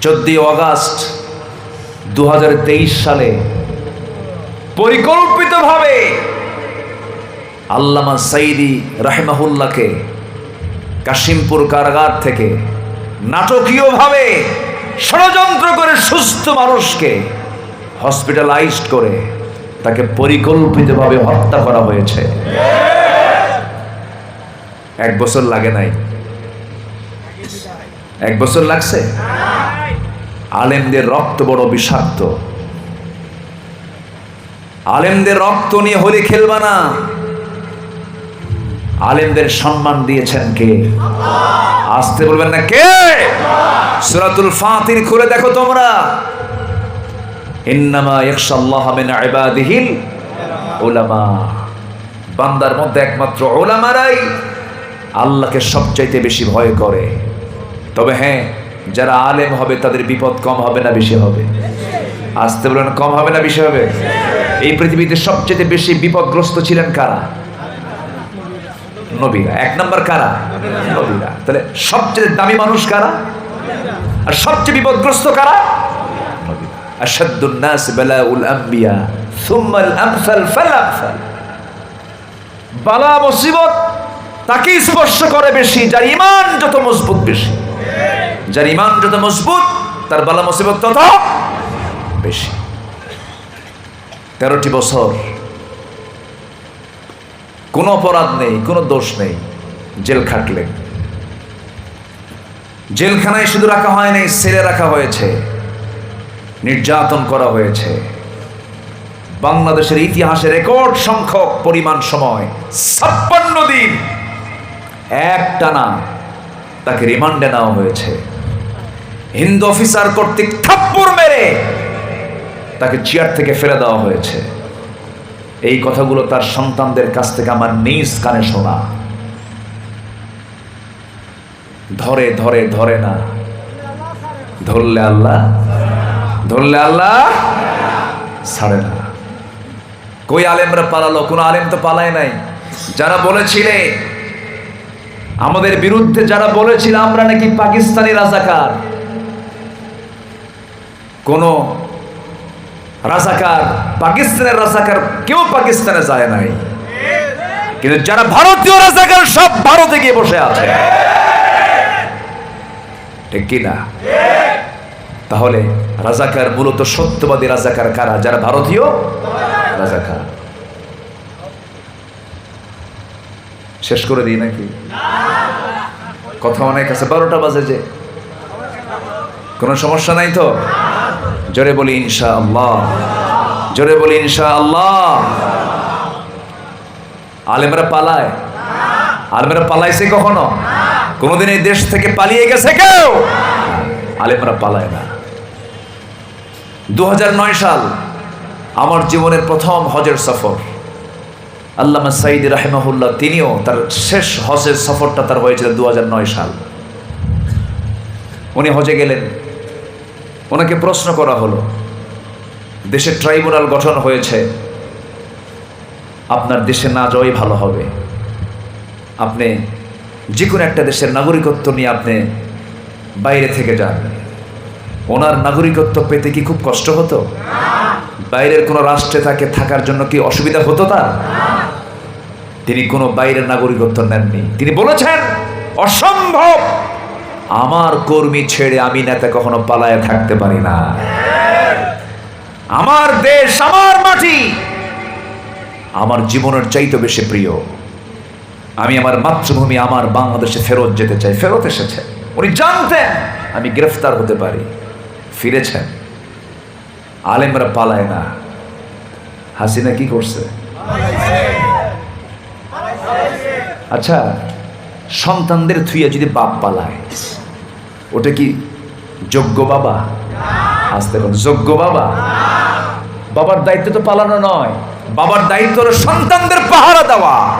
চোদ্দই অগাস্ট দু হাজার তেইশ সালে পরিকল্পিতভাবে আল্লামা সাইদি রাহেমাহুল্লাহকে কাশিমপুর কারাগার থেকে নাটকীয়ভাবে ষড়যন্ত্র করে সুস্থ মানুষকে হসপিটালাইজড করে তাকে পরিকল্পিতভাবে হত্যা করা হয়েছে। এক বছর লাগে নাই? এক বছর লাগছে? আলেমদের রক্ত বড় বিষাক্ত। আলেমদের রক্ত নিয়ে হোলি খেলবা না। আলেমদের সম্মান দিয়েছেন কে? আসতে বলবেন না কে? সুরাতুল ফাতির খুলে দেখো তোমরা। ইন্নামা বান্দার মধ্যে একমাত্র ওলামারাই আল্লাহকে সবচাইতে বেশি ভয় করে। তবে হ্যাঁ যারা আলেম হবে, তাদের বিপদ কম হবে না বেশি হবে। আসতে বলেন, কম হবে না বেশি হবে? এই পৃথিবীতে সবচেয়ে বেশি বিপদগ্রস্ত ছিলেন কারা? নবীরা। এক নম্বর কারা? নবীরা। তাহলে সবচেয়ে দামি মানুষ কারা? আর সবচেয়ে বিপদগ্রস্ত কারা? বালা মুসিবত তাকেই স্পর্শ করে বেশি, যার ইমান যত মজবুত বেশি। যার ইমান যত মজবুত, তার বালা মুসিবত তত বেশি। তেরোটি বছর। কোনো অপরাধ নেই, কোনো দোষ নেই, জেল খাটলেন জেলখানায় শুধু রাখা হয় নাই সেরে রাখা হয়েছে। নির্যাতন করা হয়েছে। বাংলাদেশের ইতিহাসে রেকর্ড সংখ্যক পরিমাণ সময়, ছাপ্পান্ন দিন। এক টানা তাকে রিমান্ডে নেওয়া হয়েছে। হিন্দু অফিসার কর্তৃক থাপ্পড় মেরে তাকে চেয়ার থেকে ফেলে দেওয়া হয়েছে। এই কথাগুলো তার সন্তানদের কাছ থেকে আমার নিজ কানে শোনা। ধরে ধরে ধরে না। ধরলে আল্লাহ? ধরলে আল্লাহ? ছাড়ে না। কই আলেমরা পালালো? কোনো আলেম তো পালায় নাই। যারা বলেছিলে, আমাদের বিরুদ্ধে যারা বলেছিল, আমরা নাকি পাকিস্তানি রাজাকার। কোন রাজাকার, পাকিস্তানের রাজাকার কেউ পাকিস্তানে যায় নাই। কিন্তু যারা ভারতীয় রাজাকার সব ভারতে গিয়ে বসে আছে। ঠিক কি না? তাহলে রাজাকার মূলত সত্যবাদী রাজাকার কারা? যারা ভারতীয় রাজাকার। শেষ করে দিই নাকি? কথা অনেক আছে, বারোটা বাজে যে। কোনো সমস্যা নাই তো? জোরে বলি ইনশা আল্লাহ জোরে বলি ইনশা আল্লাহ আলেমরা পালায়। আলেমরা পালাইছে কখনো? কোনোদিন এই দেশ থেকে পালিয়ে গেছে কেউ? আলেমরা পালায় না। দু হাজার নয় সাল আমার জীবনের প্রথম হজের সফর। আল্লামা সাইদ রাহেমাহুল্লাহ তিনিও তার শেষ হজের সফরটা তার হয়েছিল দু হাজার নয় সাল। উনি হজে গেলেন। ওনাকে প্রশ্ন করা হলো, দেশের ট্রাইব্যুনাল গঠন হয়েছে, আপনার দেশে না যাওয়াই ভালো হবে। আপনি যে কোনো একটা দেশের নাগরিকত্ব নিয়ে আপনি বাইরে থেকে যান। ওনার নাগরিকত্ব পেতে কি খুব কষ্ট হতো? বাইরের কোনো রাষ্ট্রে তাকে থাকার জন্য কি অসুবিধা হতো তার? তিনি কোনো বাইরের নাগরিকত্ব নেননি। তিনি বলেছেন, অসম্ভব! আমার কর্মী ছেড়ে আমি নেতা কখনো পালায় থাকতে পারি না। আমার দেশ, আমার মাটি। আমার জীবনের চাইতে বেশি প্রিয়। আমি আমার মাতৃভূমি, আমার বাংলাদেশে ফেরত যেতে চাই। ফেরত এসেছে। উনি জানতেন আমি গ্রেফতার হতে পারি। ফিরেছেন। আলেমরা পালায় না। হাসিনা কি করছে? আচ্ছা সন্তানদের থুইয়া যদি বাপ পালায় ওটা কি যোগ্য বাবা? আসতে পারেন যোগ্য বাবা? বাবার দায়িত্ব তো পালানো নয়। বাবার দায়িত্ব হলো সন্তানদের পাহারা দেওয়া।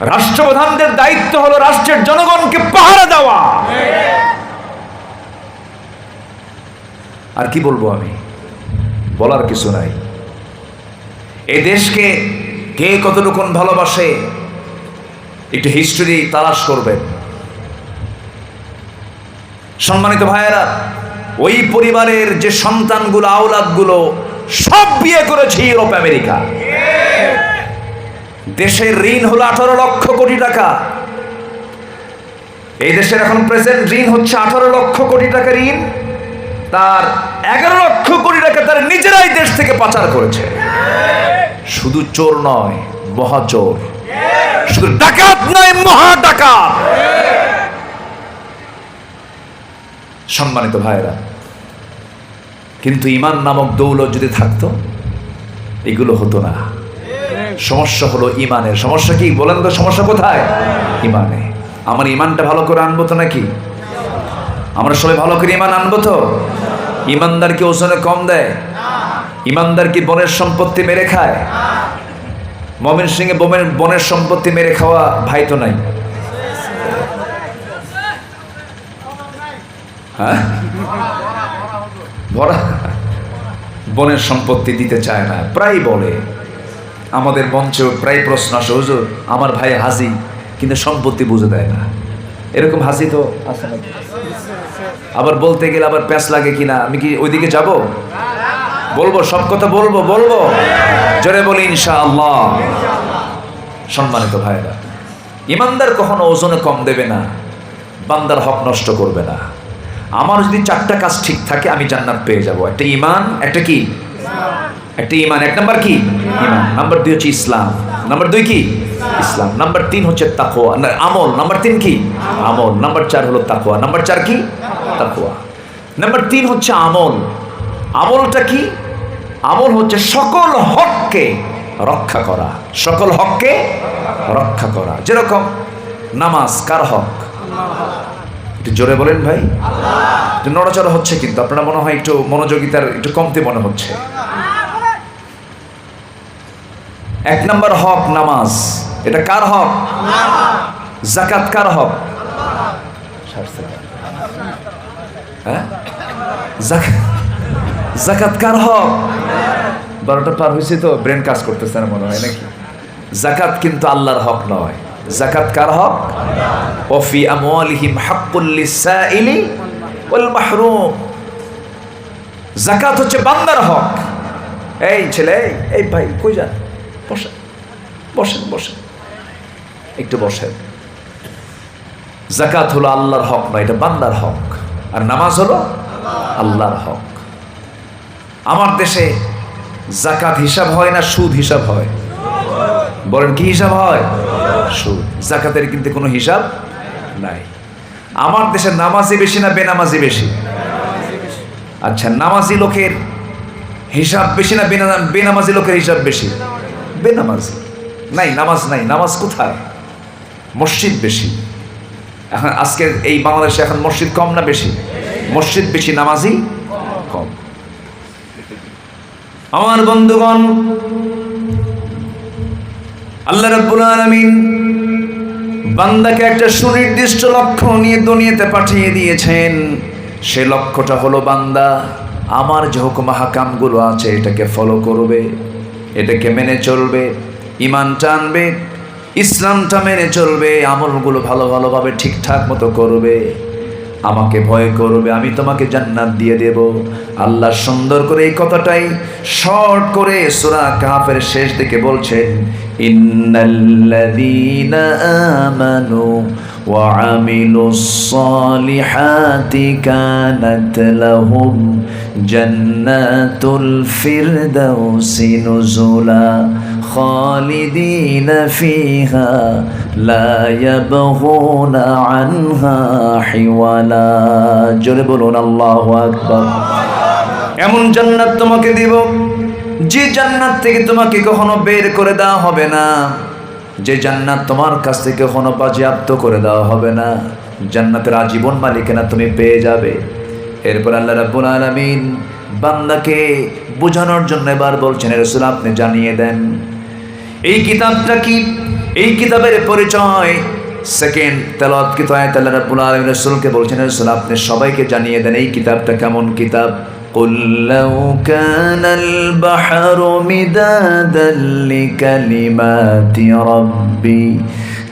রাষ্ট্রপ্রধানদের দায়িত্ব হলো রাষ্ট্রের জনগণকে পাহারা দেওয়া। আর কি বলব আমি? বলার কিছু নাই। এ দেশকে কে কতটুকুন ভালোবাসে, একটু হিস্টোরি তালাশ করবেন। সম্মানিত ভাইয়েরা, ওই পরিবারের যে সন্তানগুলো, আওলাদগুলো, সব বিয়ে করেছে ইউরোপ, আমেরিকা। দেশের ঋণ হলো আঠারো লক্ষ কোটি টাকা। এই দেশের এখন প্রেজেন্ট ঋণ হচ্ছে আঠারো লক্ষ কোটি টাকা ঋণ। তার এগারো লক্ষ কোটি টাকা তার নিজেরাই দেশ থেকে পাচার করেছে। শুধু চোর নয়, মহাচোর। শুধু ডাকাত নয় মহা ডাকাত সম্মানিত ভাইরা কিন্তু ইমান নামক দৌলত যদি থাকতো, এগুলো হতো না। সমস্যা হলো ইমানের সমস্যা কি? বলেন তো, সমস্যা কোথায়? ইমানে আমার ইমানটা ভালো করে আনব তো নাকি? আমরা সবাই ভালো করে ইমান আনব তো? ইমানদার কি ওজনে কম দেয়? ইমানদার কি বনের সম্পত্তি মেরে খায়? মমিন সিংহে বোমের বনের সম্পত্তি মেরে খাওয়া ভাই তো নাই। হ্যাঁ? বনের সম্পত্তি দিতে চায় না প্রায় বলে। আমাদের মঞ্চেও প্রায় প্রশ্ন আসে, হুজুর, আমার ভাই হাজি, কিন্তু সম্পত্তি বুঝে দেয় না। এরকম হাসি তো আবার বলতে গেলে আবার প্যাঁচ লাগে কিনা? আমি কি ওইদিকে যাব? বলব, সব কথা বলব বলব। জোরে বলি ইনশা আল্লাহ সম্মানিত ভাইরা ইমানদার কখনো ওজনে কম দেবে না, বান্দার হক নষ্ট করবে না। আমার যদি চারটা কাজ ঠিক থাকে, আমি জান্নাত পেয়ে যাব। একটা ইমান একটা কি? একটা ইমান এক নাম্বার কি? ইমান নাম্বার দুই হচ্ছে ইসলাম। নাম্বার দুই কি? ইসলাম। নাম্বার তিন হচ্ছে তাকোয়া আমল। নাম্বার তিন কি? আমল। নাম্বার চার হলো তাকোয়া নাম্বার চার কি? তাকোয়া নাম্বার তিন হচ্ছে আমল। আমলটা কি? আমল হচ্ছে সকল হককে রক্ষা করা। সকল হককে রক্ষা করা। যেরকম নামাজ কার হক? একটু জোরে বলেন ভাই। একটু নড়াচড়া হচ্ছে কিন্তু, আপনারা মনে হয় একটু মনোযোগিতার একটু কমতে মনে হচ্ছে। এক নম্বর হক নামাজ। এটা কার হক? জাকাত কার হক? হ্যাঁ? জাকাত কার হক? বারোটা পার হয়েছে তো, ব্রেন কাজ করতেছে না মনে হয় নাকি? জাকাত কিন্তু আল্লাহর হক নয়। জাকাত কার হক? ওফি আমওয়ালিহিম হাক্কুল ওয়াল মাহরুম জাকাত হচ্ছে বান্দার হক। এই ছেলে, এই ভাই, কই যান? বসেন বসেন বসেন। একটু বসেন। জাকাত হলো আল্লাহর হক নয়, এটা বান্দার হক। আর নামাজ হলো আল্লাহর হক। আমার দেশে জাকাত হিসাব হয় না সুদ হিসাব হয়? বলেন কি হিসাব হয়? সুদ জাকাতের কিন্তু কোনো হিসাব নাই। আমার দেশে নামাজি বেশি না বেনামাজি বেশি? আচ্ছা নামাজি লোকের হিসাব বেশি না বেনা- বেনামাজি লোকের হিসাব বেশি? বেনামাজি। নাই, নামাজ নাই। নামাজ কোথায়? মসজিদ বেশি। এখন আজকের এই বাংলাদেশে এখন মসজিদ কম না বেশি? মসজিদ বেশি, নামাজি কম। আমার বন্ধুগণ আল্লাহ রাব্বুল আলামিন বান্দাকে একটা সুনির্দিষ্ট লক্ষ্য নিয়ে দুনিয়াতে পাঠিয়ে দিয়েছেন। সে লক্ষ্যটা হলো, বান্দা, আমার যে হুকুম হাকামগুলো আছে, এটাকে ফলো করবে, এটাকে মেনে চলবে ইমান টানবে, ইসলামটা মেনে চলবে, আমলগুলো ভালো ভালোভাবে ঠিকঠাক মতো করবে। আমাকে ভয় করবে, আমি তোমাকে জান্নাত দিয়ে দেব। আল্লাহ সুন্দর করে এই কথাটাই শর্ট করে সূরা কাফের শেষ দিকে বলছেন, ইন্নাল্লাযীনা আমানু আমিলুস সালিহাতি কানাত লাহুম জান্নাতুল ফিরদাউসি নুজুলা। خالدين فيها لا يبغون عنها حولا জোরে বলুন আল্লাহু আকবার এমন জান্নাত তোমাকে দিব যে জান্নাত থেকে তোমাকে কখনো বের করে দেওয়া হবে না যে জান্নাত তোমার কাছ থেকে কখনো বাজেয়াপ্ত করে দেওয়া হবে না জান্নাতের আজীবন মালিকানা তুমি পেয়ে যাবে এরপর আল্লাহ রাব্বুল আলামিন বান্দাকে বোঝানোর জন্য এবার বলছেন রসুল আপনি জানিয়ে দেন এই কিতাবটা কি এই কিতাবের পরিচয় সেকেন্ড তেলাওয়াত কি আয়াত আল্লাহ রাব্বুল আলামিন রাসূলকে বলছেন রাসূল আপনি সবাইকে জানিয়ে দেন এই কিতাবটা কেমন কিতাব قل لو كان البحر مدادا لكلمات ربي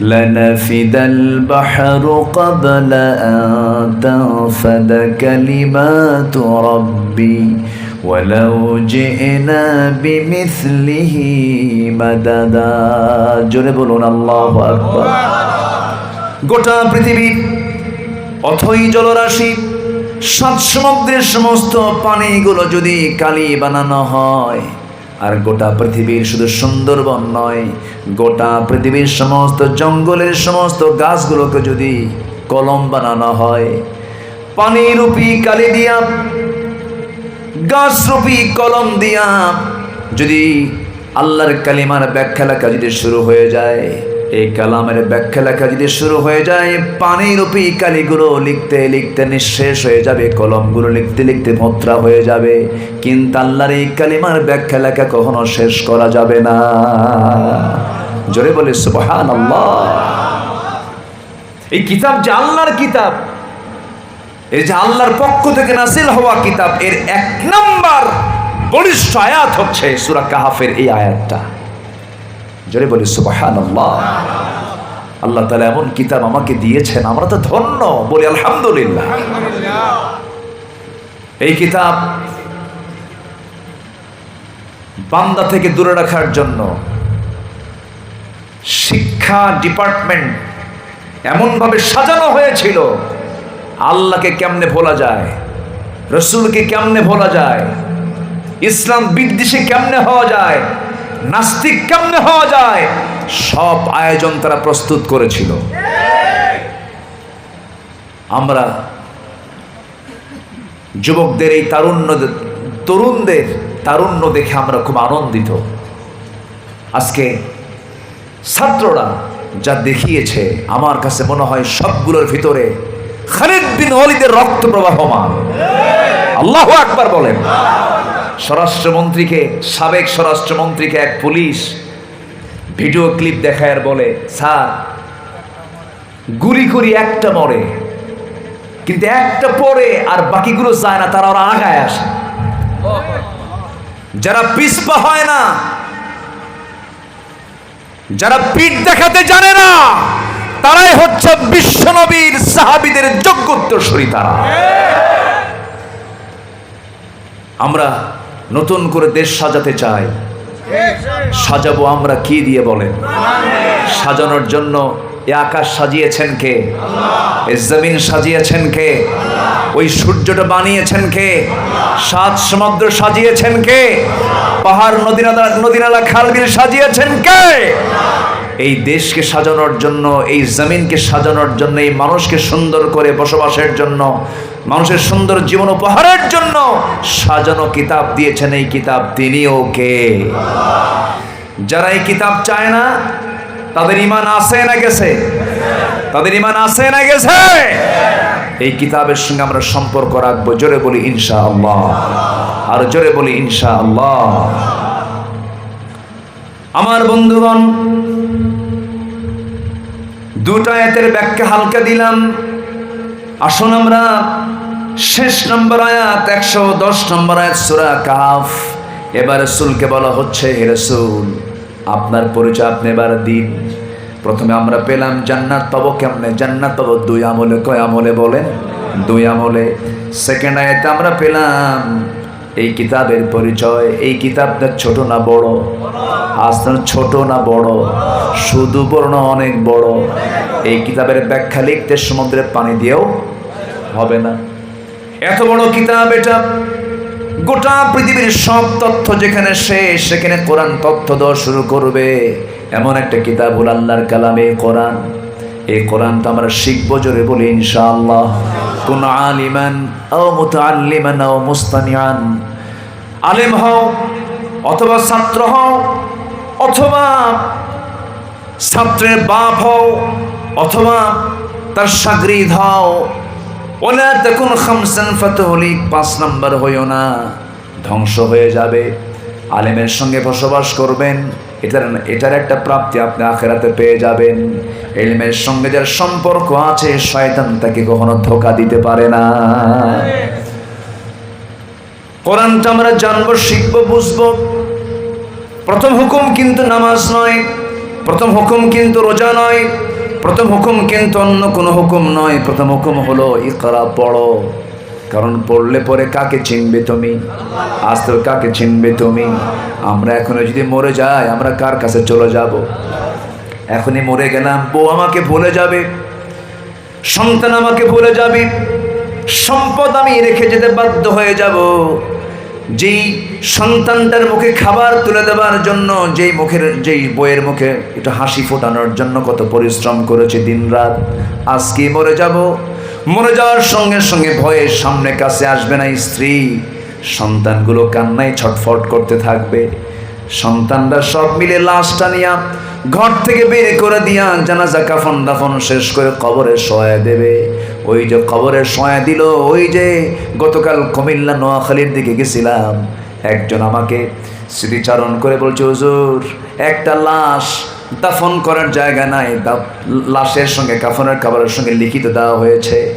لنفد البحر قبل أن تنفد كلمات ربي ولو جئنا بمثله مددا জোরে বলুন আল্লাহু আকবার গোটা পৃথিবী অথই জলরাশি সাত সমুদ্রের সমস্ত পানিগুলো যদি কালি বানানো হয় আর গোটা পৃথিবীর শুধু সুন্দরবন নয় গোটা পৃথিবীর সমস্ত জঙ্গলের সমস্ত গাছগুলোকে যদি কলম বানানো হয় পানি রূপী কালি দিয়া গাছ রূপী কলম দিয়া যদি আল্লাহর কালিমার ব্যাখ্যা লেখা যদি শুরু হয়ে যায়, এই কালামের ব্যাখ্যা লেখা যদি শুরু হয়ে যায়, পানি রূপী কালিগুলো লিখতে লিখতে নিঃশেষ হয়ে যাবে, কলমগুলো লিখতে লিখতে ভদ্রা হয়ে যাবে। কিন্তু আল্লাহর এই কালিমার ব্যাখ্যা লেখা কখনো শেষ করা যাবে না। জোরে বলে সুবহান এই কিতাব যে আল্লাহর কিতাব এই যে আল্লাহর পক্ষ থেকে নাসিল হওয়া কিতাব, এর এক নাম্বার বলিষ্ঠ আয়াত হচ্ছে সুরা কাহাফের এই আয়াতটা। জোরে বলি সুবাহান আল্লাহ আল্লাহ তালা এমন কিতাব আমাকে দিয়েছেন, আমরা তো ধন্য, বলি আলহামদুলিল্লাহ। এই কিতাব বান্দা থেকে দূরে রাখার জন্য শিক্ষা ডিপার্টমেন্ট এমনভাবে সাজানো হয়েছিল আল্লাহকে কেমনে ভোলা যায়? রসুলকে কেমনে ভোলা যায়? ইসলাম বিদ্বেষে কেমনে হওয়া যায়? নাস্তিক কেমনে হওয়া যায়? সব আয়োজন তারা প্রস্তুত করেছিল। আমরা যুবকদের এই তারুণ্য তরুণদের তারুণ্য দেখে আমরা খুব আনন্দিত। আজকে ছাত্ররা যা দেখিয়েছে, আমার কাছে মনে হয় সবগুলোর ভিতরে খালিদ বিন ওয়ালিদের রক্ত প্রবাহমান আল্লাহ আকবার বলেন। স্বরাষ্ট্রমন্ত্রীকে, সাবেক স্বরাষ্ট্রমন্ত্রীকে এক পুলিশ ভিডিও ক্লিপ দেখায় বলে, স্যার, গুলি করি একটা মরে, কিন্তু একটা পরে আর বাকিগুলো যায় না, তারা ওরা আগায় আসে। যারা পিসপা হয় না, যারা পিঠ দেখাতে জানে না তারাই হচ্ছে বিশ্বনবীর সাহাবিদের যোগ্যোত্তরসূরি তারা। আমরা নতুন করে দেশ সাজাতে চাই। সাজাবো আমরা কি দিয়ে বলেন? সাজানোর জন্য এ আকাশ সাজিয়েছেন কে? জমিন সাজিয়েছেন কে? ওই সূর্যটা বানিয়েছেন কে? সাত সমুদ্র সাজিয়েছেন কে? পাহাড় নদী নালা নদী নালা খাল সাজিয়েছেন কে? এই দেশকে সাজানোর জন্য, এই জমিনকে সাজানোর জন্য, এই মানুষকে সুন্দর করে বসবাসের জন্য, মানুষের সুন্দর জীবন উপহারের জন্য সাজানো কিতাব দিয়েছেন এই কিতাব তিনিও কে? যারা এই কিতাব চায় না, তাদের ইমান আছে না গেছে? তাদের ইমান আছে না গেছে? এই কিতাবের সঙ্গে আমরা সম্পর্ক রাখব, জোরে বলি ইনশা আল্লাহ আর জোরে বলি ইনশা আল্লাহ আমার বন্ধুগণ, দুটা আয়াতের ব্যাখ্যা হালকা দিলাম। আসুন আমরা শেষ নম্বর আয়াত, একশো দশ নম্বর আয়াত, সুরা কাফ এবার রসুলকে বলা হচ্ছে, হে রসুল, আপনার পরিচয় আপনি এবার দিন। প্রথমে আমরা পেলাম জান্নাত পাবো কেমনে? জান্নাত পাবো দুই আমলে, কয় আমলে বলেন? দুই আমলে। সেকেন্ড আয়াতে আমরা পেলাম এই কিতাবের পরিচয়, এই কিতাবটা ছোট না বড়? আসলে ছোট না বড়? শুধু না অনেক বড়। এই কিতাবের ব্যাখ্যা লিখতে সমুদ্রের পানি দিয়েও হবে না। এত বড় কিতাব এটা। গোটা পৃথিবীর সব তথ্য যেখানে শেষ, সেখানে কোরআন তথ্য দেওয়া শুরু করবে। এমন একটা কিতাব হল আল্লাহর কালামে কোরআন। এই কোরআন তো আমরা শিখব জোরে বলি ইনশাআল্লাহ। কোন আলিমান ও মুতাআল্লিমান ও মুস্তানিয়ান আলেম হও, অথবা ছাত্র হও, অথবা ছাত্রের বাপ হও, অথবা তার সাগরিদ হও। ওলা তখন খামসান ফাতহলিক, পাঁচ নাম্বার হইও না, ধ্বংস হয়ে যাবে। আলেমের সঙ্গে বসবাস করবেন এটার এটার একটা প্রাপ্তি আপনি আখেরাতে পেয়ে যাবেন। এলমের সঙ্গে যার সম্পর্ক আছে, শয়তান তাকে কখনো ধোকা দিতে পারে না। কোরআনটা আমরা জানব, শিখব, বুঝব। প্রথম হুকুম কিন্তু নামাজ নয়, প্রথম হুকুম কিন্তু রোজা নয়, প্রথম হুকুম কিন্তু অন্য কোনো হুকুম নয়, প্রথম হুকুম হলো ইকরা, পড়ো। কারণ পড়লে পরে কাকে চিনবে তুমি? আজ তো কাকে চিনবে তুমি? আমরা এখনও যদি মরে যাই, আমরা কার কাছে চলে যাব? এখনই মরে গেলাম, বউ আমাকে ভুলে যাবে, সন্তান আমাকে ভুলে যাবে, সম্পদ আমি রেখে যেতে বাধ্য হয়ে যাব। যেই সন্তানটার মুখে খাবার তুলে দেওয়ার জন্য, যেই মুখের, যেই বইয়ের মুখে একটু হাসি ফোটানোর জন্য কত পরিশ্রম করেছে দিনরাত আজকে মরে যাব। মরে যাওয়ার সঙ্গে সঙ্গে ভয়ের সামনে কাছে আসবে না স্ত্রী। সন্তানগুলো কান্নায় ছটফট করতে থাকবে। সন্তানরা সব মিলে লাশটা নিয়া ঘর থেকে বের করে দিয়া জানাজা কাফন দাফন শেষ করে কবরে সয়া দেবে। ওই যে কবরে সয়া দিল, ওই যে গতকাল কুমিল্লা নোয়াখালীর দিকে গেছিলাম। একজন আমাকে স্মৃতিচারণ করে বলছে, হুজুর, একটা লাশ দাফন করার জায়গা নাই। লাশের সঙ্গে, কাফনের কাপড়ের সঙ্গে লিখিত দেওয়া হয়েছে।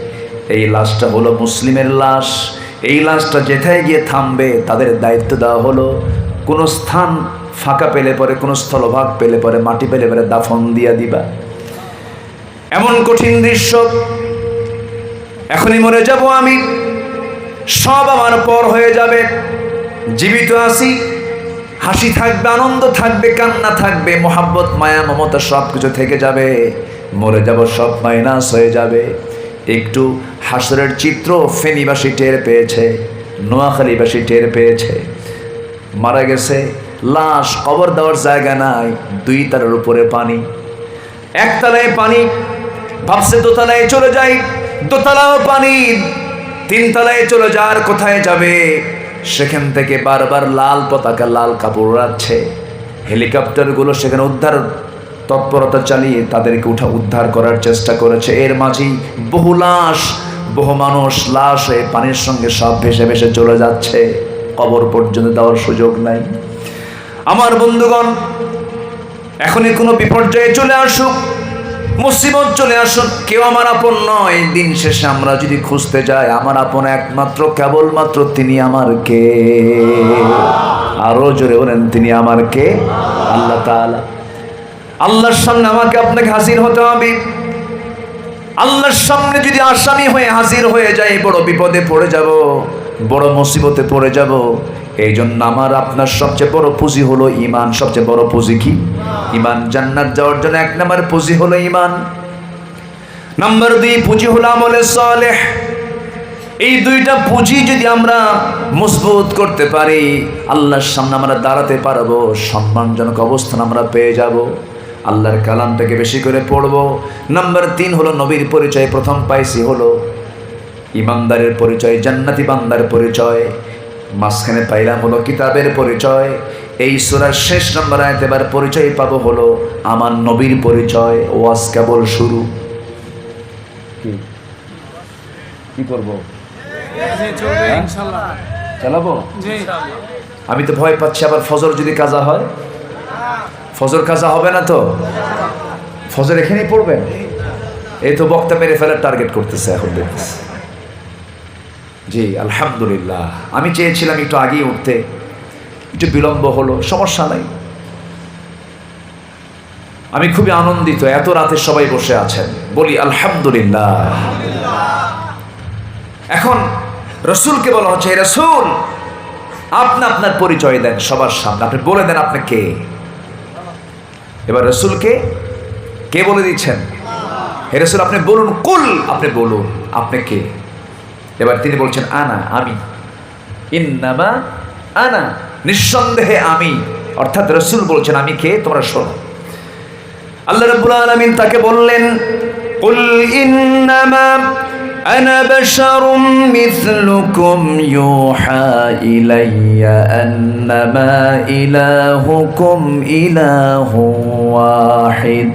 এই লাশটা হলো মুসলিমের লাশ। এই লাশটা যেথায় গিয়ে থামবে, তাদের দায়িত্ব দেওয়া হলো। কোনো স্থান ফাঁকা পেলে পরে, কোনো স্থলভাগ পেলে পরে, মাটি পেলে পরে দাফন দিয়া দিবা। এমন কঠিন দৃশ্য। এখনই মরে যাব আমি। সব আমার পর হয়ে যাবে। জীবিত আছি। হাসি থাকবে, আনন্দ থাকবে, কান্না থাকবে, মোহাব্বত, মায়া, মমতা সব কিছু থেকে যাবে। মরে যাব, সব মাইনাস হয়ে যাবে। একটু হাসরের চিত্র ফেনীবাসী টের পেয়েছে, নোয়াখালীবাসী টের পেয়েছে। মারা গেছে, লাশ, কবর দেওয়ার জায়গা নাই, দুই তারের উপরে পানি। একতলায় পানি, ভাবছে দোতলায় চলে যাই, দোতলাও পানি তিনতলায় চলে যার কোথায় যাবে? সেখান থেকে বারবার লাল পতাকা, লাল কাপড় উড়াচ্ছে। হেলিকপ্টারগুলো সেখানে উদ্ধার, তৎপরতা চালিয়ে তাদেরকে উঠা, উদ্ধার করার চেষ্টা করেছে। এর মাঝেই বহু লাশ, বহু মানুষ লাশ হয়ে পানির সঙ্গে সব ভেসে ভেসে চলে যাচ্ছে। কবর পর্যন্ত দেওয়ার সুযোগ নাই। আমার বন্ধুগণ, এখনই কোনো বিপর্যয়ে চলে আসুক। মুসিবত চলে আসুন, কেউ আমার আপন নয়। দিন শেষে আমরা যদি খুঁজতে যাই, আমার আপন একমাত্র, কেবলমাত্র তিনি আমার কে? আরও জোরে বলেন, তিনি আমার কে? আল্লাহ তাআলা। আল্লাহর সামনে আমাকে আপনাকে হাজির হতে হবে। আল্লাহর সামনে যদি আসামি হয়ে হাজির হয়ে যায় বড় বিপদে পড়ে যাব, বড় মুসিবতে পড়ে যাব এই জন্য আমার আপনার সবচেয়ে বড় পুঁজি হলো ইমান সবচেয়ে বড় পুঁজি কি? ইমান জান্নাত যাওয়ার জন্য এক নাম্বার পুঁজি হলো ইমান নাম্বার দুই, পুঁজি হলো আমলে সালেহ। এই দুইটা পুঁজি যদি আমরা মজবুত করতে পারি, আল্লাহর সামনে আমরা দাঁড়াতে পারব, সম্মানজনক অবস্থান আমরা পেয়ে যাব, আল্লাহর কালামটাকে বেশি করে পড়ব। নাম্বার তিন হলো নবীর পরিচয়, প্রথম পাইছি হলো ইমানদারের পরিচয়, জান্নাতি বান্দার পরিচয়। মাঝখানে পাইলাম হলো কিতাবের পরিচয়। এই সুরার শেষ নম্বর আয়তে এবার পরিচয় পাবো হলো আমার নবীর পরিচয়। ওয়াজ কেবল শুরু। কি? কি করব? ইনশাল্লাহ। চালাবো? আমি তো ভয় পাচ্ছি আবার ফজর যদি কাজা হয়? ফজর কাজা হবে না তো? ফজর এখানেই পড়বেন? এই তো বক্তা মেরে ফেলার টার্গেট করতেছে এখন দেখতেছে। জি, আলহামদুলিল্লাহ। আমি চেয়েছিলাম একটু আগেই উঠতে। একটু বিলম্ব হলো, সমস্যা নাই। আমি খুবই আনন্দিত, এত রাতে সবাই বসে আছেন। বলি, আলহামদুলিল্লাহ। এখন রসুলকে বলা হচ্ছে "হে রসুল, আপনি আপনার পরিচয় দেন সবার সামনে। আপনি বলে দেন আপনি কে? এবার রসুলকে কে বলে দিচ্ছেন? হে রসুল, আপনি বলুন, কুল আপনি বলুন, আপনি কে? এবার তিনি বলছেন আনা আমি ইন্নামা আনা নিঃসন্দেহে আমি অর্থাৎ রসুল বলছেন আমি কে তোমরা শোনো আল্লাহ রাব্বুল আলামিন তাকে বললেন কুল ইন্নামা أنا بشر مثلكم يوحى إلي أنما إلهكم إله واحد